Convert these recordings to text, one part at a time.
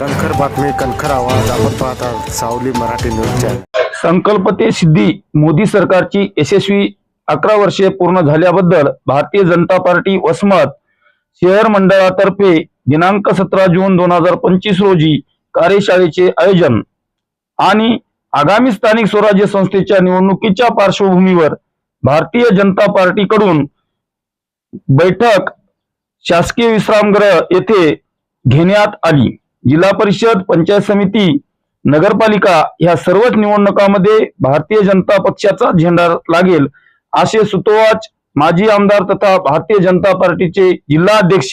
कणखर बातमी कणखर आवाज. आपण पाहता सावली मराठी न्यूज चॅनल संकल्प ते सिद्धी. मोदी सरकारची यशस्वी अकरा वर्षे पूर्ण झाल्याबद्दल भारतीय जनता पार्टी वसमत शहर मंडळातर्फे दिनांक सतरा जून दोन हजार पंचवीस रोजी कार्यशाळेचे आयोजन आणि आगामी स्थानिक स्वराज्य संस्थेच्या निवडणुकीच्या पार्श्वभूमीवर भारतीय जनता पार्टीकडून बैठक शासकीय विश्रामगृह येथे घेण्यात आली. जिल्हा परिषद पंचायत समिती नगरपालिका ह्या सर्वच निवडणुकांमध्ये भारतीय जनता पक्षाचा झेंडा लागेल असे सुतोवाच माजी आमदार तथा भारतीय जनता पार्टीचे जिल्हा अध्यक्ष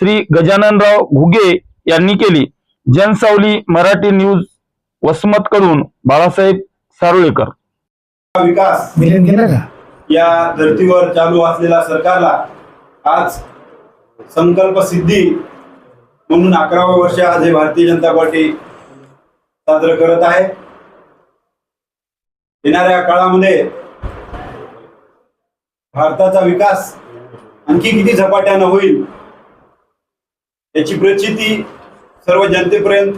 श्री गजाननराव घुगे यांनी केली. जनसावली मराठी न्यूज वसमत कडून बाळासाहेब सारोळेकर. विकास या धर्तीवर चालू असलेल्या सरकारला आज संकल्प सिद्धी म्हणून अकरावं वर्ष आज हे भारतीय जनता पार्टी साजरं करत आहे. येणाऱ्या काळामध्ये भारताचा विकास आणखी किती झपाट्यानं होईल याची प्रचिती सर्व जनतेपर्यंत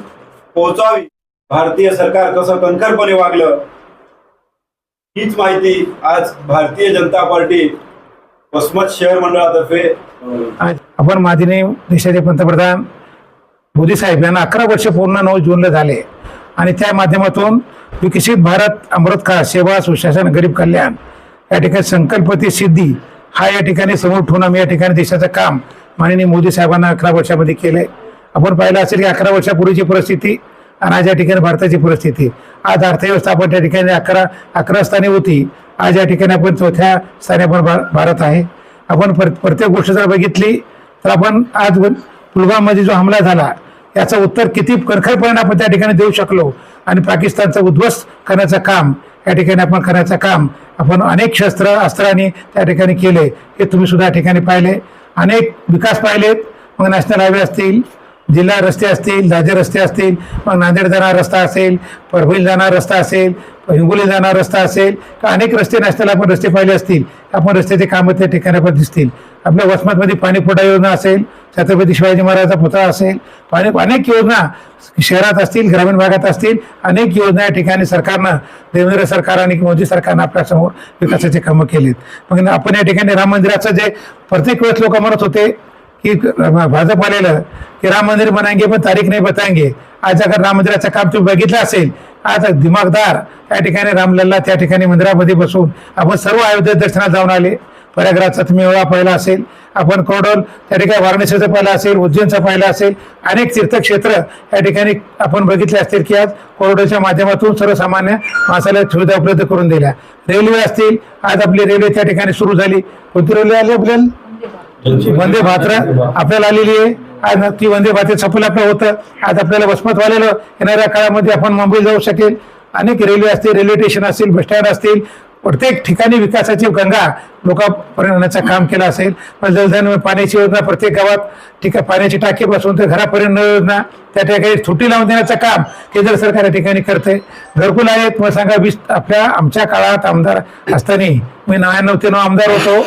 पोहोचावी. भारतीय सरकार कसं कणखरपणे वागलं हीच माहिती आज भारतीय जनता पार्टी वसमत शहर मंडळातर्फे आपण माननीय देशाचे पंतप्रधान मोदी साहेब यांना अकरा वर्ष पूर्ण नऊ जूनला झाले. आणि त्या माध्यमातून विकसित भारत अमृत काळ सेवा सुशासन गरीब कल्याण या ठिकाणी संकल्पती सिद्धी हा या ठिकाणी समोर ठेवून आम्ही या ठिकाणी देशाचं काम माननीय मोदी साहेबांना अकरा वर्षामध्ये केलंय. आपण पाहिलं असेल की अकरा वर्षापूर्वीची परिस्थिती आणि आज या ठिकाणी भारताची परिस्थिती. आज अर्थव्यवस्था आपण त्या ठिकाणी अकरा अकरा स्थानी होती. आज या ठिकाणी आपण चौथ्या स्थानी आपण भारत आहे. आपण प्रत्येक गोष्ट जर बघितली तर आपण आज पुलवामामध्ये जो हमला झाला याचं उत्तर किती कणखरपणे आपण त्या ठिकाणी देऊ शकलो? आणि पाकिस्तानचं उद्ध्वस्त करण्याचं काम या ठिकाणी आपण करण्याचं काम आपण अनेक शस्त्र अस्त्रांनी त्या ठिकाणी केले. हे तुम्ही सुद्धा या ठिकाणी पाहिले. अनेक विकास पाहिलेत. मग नॅशनल हायवे असतील जिल्हा रस्ते असतील राज्य रस्ते असतील मग नांदेड जाणारा रस्ता असेल परभणी जाणारा रस्ता असेल हिंगोली जाणारा रस्ता असेल का अनेक रस्ते नॅशनल आपण रस्ते पाहिले असतील. आपण रस्त्याचे कामं त्या ठिकाणी पण दिसतील. आपल्या वसमतमध्ये पाणीपुरवठा योजना असेल छत्रपती शिवाजी महाराजांचा पुतळा असेल अनेक अनेक योजना शहरात असतील ग्रामीण भागात असतील अनेक योजना या ठिकाणी सरकारनं देवेंद्र सरकार आणि मोदी सरकारनं आपल्यासमोर विकासाचे कामं केलीत. मग आपण या ठिकाणी राम मंदिराचं जे प्रत्येक वेळेस लोक म्हणत होते की भाजप आलेलं की राम मंदिर बनाएंगे पण तारीख नाही बताएंगे आज अगर राम मंदिराचं काम तुम्ही बघितलं असेल आज दिमागदार त्या ठिकाणी रामलल्ला त्या ठिकाणी मंदिरामध्ये बसून आपण सर्व अयोध्या दर्शनात जाऊन आले. प्रयागराजचा तुम्ही एवढा पाहिला असेल आपण कोडोल त्या ठिकाणी वाराणसीचा पहिला असेल उज्जैनचा पहिला असेल अनेक तीर्थक्षेत्र या ठिकाणी आपण बघितले असतील की आज कोरडोच्या माध्यमातून सर्वसामान्य माणसाला सुविधा उपलब्ध करून दिल्या. रेल्वे असतील आज आपली रेल्वे त्या ठिकाणी सुरू झाली. कोणती रेल्वे आली आपल्याला? वंदे भात्र आपल्याला आलेली आहे. आज ती वंदे भात्र सफल आपलं होतं. आज आपल्याला वसमत येणाऱ्या काळामध्ये आपण मुंबई जाऊ शकेल. अनेक रेल्वे असतील रेल्वे स्टेशन असतील बस स्टँड असतील प्रत्येक ठिकाणी विकासाची गंगा लोकांपर्यंत आणण्याचं काम केलं असेल. पण जलधन पाण्याची योजना प्रत्येक गावात ठिका पाण्याची टाकी बसवून ते घरापर्यंत योजना त्या ठिकाणी सुट्टी लावून देण्याचं काम केंद्र सरकार या ठिकाणी करते घरकुल आहेत मग सांगा वीस आपल्या आमच्या काळात आमदार असताना मी नव्याण्णव ते नऊ आमदार होतो.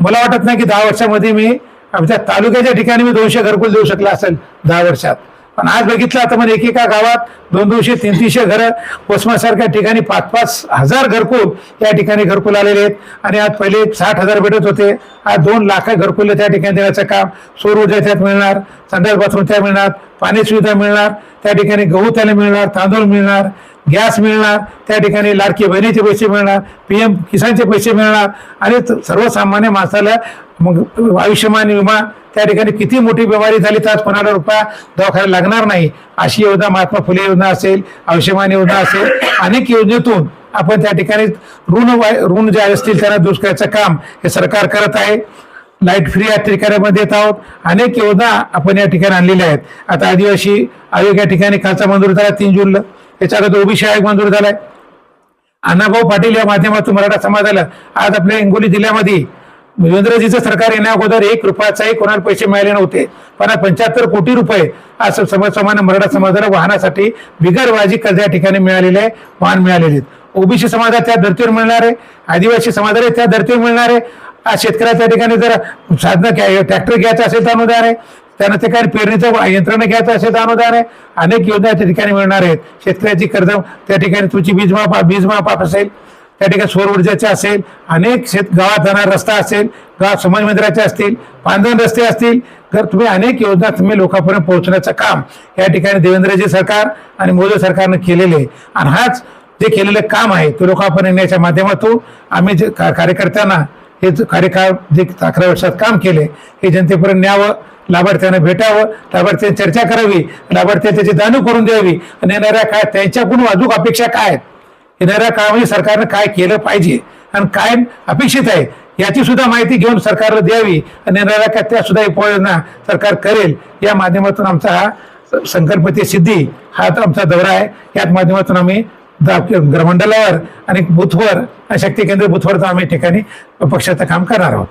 मला वाटत नाही की दहा वर्षामध्ये मी आमच्या तालुक्याच्या ठिकाणी मी दोनशे घरकुल देऊ शकला असेल दहा वर्षात. पण आज बघितलं आता म्हणजे एकेका गावात दोन दोनशे तीन तीनशे घरं वसमासारख्या ठिकाणी पाच पाच हजार घरकुल या ठिकाणी घरकुल आलेले आहेत. आणि आज पहिले साठ हजार भेटत होते. आज दोन लाख घरकुल त्या ठिकाणी देण्याचं काम सौर ऊर्जा त्यात मिळणार संडास बाथरूम त्या मिळणार पाणी सुविधा मिळणार त्या ठिकाणी गहू त्याला मिळणार तांदूळ मिळणार गॅस मिळणार त्या ठिकाणी लाडकी बहिणीचे पैसे मिळणार पी एम किसानचे पैसे मिळणार. आणि सर्वसामान्य माणसाला मग आयुष्यमान विमा त्या ठिकाणी किती मोठी बिमारी झाली तर आज कोणाला रुपया दवाखान्याला लागणार नाही. अशी योजना महात्मा फुले योजना असेल आयुष्यमान योजना असेल अनेक योजनेतून आपण त्या ठिकाणी ऋण वाय- ऋण जे असतील त्यांना दूर करायचं काम हे सरकार करत आहे. लाइट फ्री या ठिकाणी देत आहोत. अनेक योजना आपण या ठिकाणी आणलेल्या आहेत. आता आदिवासी आयोग या ठिकाणी खालचा मंजूर झाला तीन जूनला. त्याच्या अगोदर ओबीसी आयोग मंजूर झालाय. अण्णाभाऊ पाटील या माध्यमातून मराठा समाजाला आज आपल्या हिंगोली जिल्ह्यामध्ये देवेंद्रजीचं सरकार येण्या अगोदर एक रुपयाचाही कोणाला पैसे मिळाले नव्हते. पण पंच्याहत्तर कोटी रुपये असं समाज मराठा समाजाला वाहनासाठी बिगरवाजी कर्ज या ठिकाणी मिळालेले आहे वाहन मिळालेले आहेत. ओबीसी समाजात त्या धर्तीवर मिळणार आहे आदिवासी समाजाला त्या धर्तीवर मिळणार आहे. आज शेतकऱ्याच्या ठिकाणी जर साधनं ट्रॅक्टर घ्यायचं असेल तर अनुदान आहे. त्यांना ते काय पेरणीचं यंत्रणा घ्यायचं असेल तर अनुदान आहे. अनेक योजना त्या ठिकाणी मिळणार आहेत. शेतकऱ्याची कर्ज त्या ठिकाणी तुमची वीज माफ वीज असेल त्या ठिकाणी सौर ऊर्जेचे असेल अनेक शेत गावात जाणारा रस्ता असेल गावात समाज मंदिराचे असतील पांढरण रस्ते असतील तर तुम्ही अनेक योजना तुम्ही लोकांपर्यंत पोहोचण्याचं काम या ठिकाणी देवेंद्रजी सरकार आणि मोदी सरकारनं केलेले आहे. आणि हाच जे केलेलं काम आहे ते लोकांपर्यंत येण्याच्या माध्यमातून आम्ही जे का- कार्यकर्त्यांना हे कार्यकाळ जे अकरा वर्षात काम केले हे जनतेपर्यंत न्यावं लाभार्थ्यांना भेटावं लाभार्थ्यांची चर्चा करावी लाभार्थ्यांची त्याची जाणीव करून द्यावी आणि येणाऱ्या काय त्यांच्याकडून अजून अपेक्षा काय आहेत? येणाऱ्या काळामध्ये सरकारनं काय केलं पाहिजे आणि काय अपेक्षित आहे याची सुद्धा माहिती घेऊन सरकारला द्यावी आणि येणाऱ्या काय त्या सुद्धा उपाययोजना सरकार करेल या माध्यमातून आमचा हा संकल्पते सिद्धी हा आमचा दौरा आहे. याच माध्यमातून आम्ही ग्रमंडलावर ग्रहमंडलावर आणि बुथवर शक्ती केंद्र बुथवरचा आम्ही ठिकाणी पक्षाचं काम करणार आहोत.